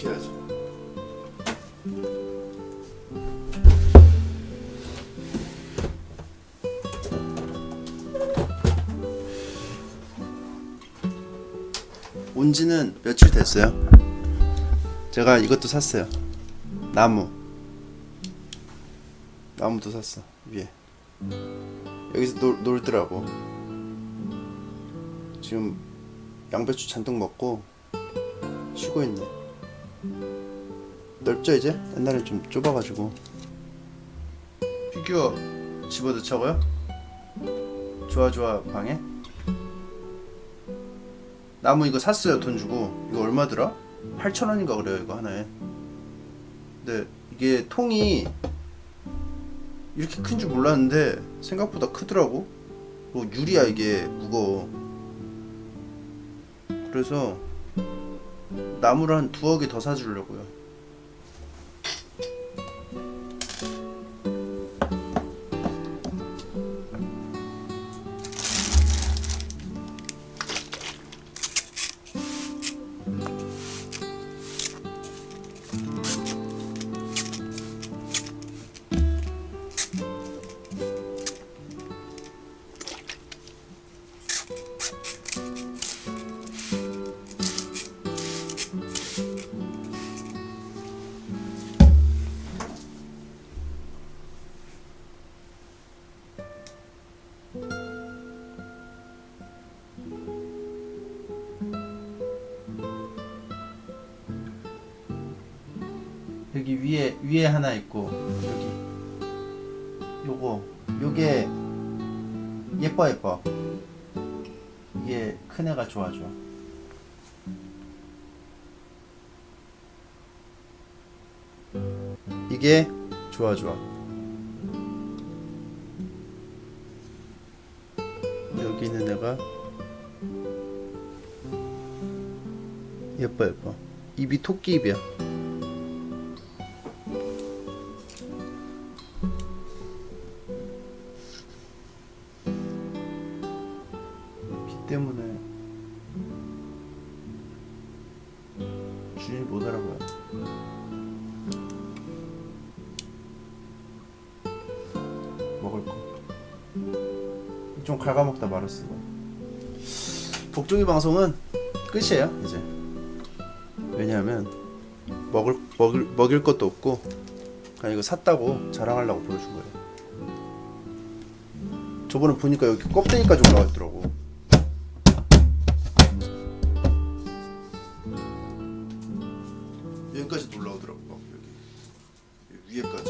시켜야지. 온지는 며칠 됐어요. 제가 이것도 샀어요. 나무. 나무도 샀어. 위에. 여기서 놀, 놀더라고. 지금 양배추 잔뜩 먹고 쉬고 있네. 넓죠 이제? 옛날엔 좀 좁아가지고. 피규어 집어넣자고요? 좋아 좋아 방에? 나무 이거 샀어요 돈 주고 이거 얼마더라? 8,000원인가 그래요 이거 하나에 근데 이게 통이 이렇게 큰 줄 몰랐는데 생각보다 크더라고 뭐 유리야 이게 무거워 그래서 나무를 한 두어 개 더 사주려고요 여기 위에 위에 하나 있고 여기. 요거. 요게 예뻐 예뻐. 이게 큰 애가 좋아 좋아 이게 좋아 좋아. 여기 있는 애가 예뻐 예뻐. 입이 토끼 입이야 때문에 주인이 못 알아봐요. 먹을 거. 좀 갉아먹다 말았어. 복종이 방송은 끝이에요 이제. 왜냐하면 먹을 먹을 먹일 것도 없고 그냥 이거 샀다고 자랑하려고 보여준 거예요. 저번에 보니까 여기 껍데기까지 올라와 있더라고. 여기까지 여기, 여기 위에까지.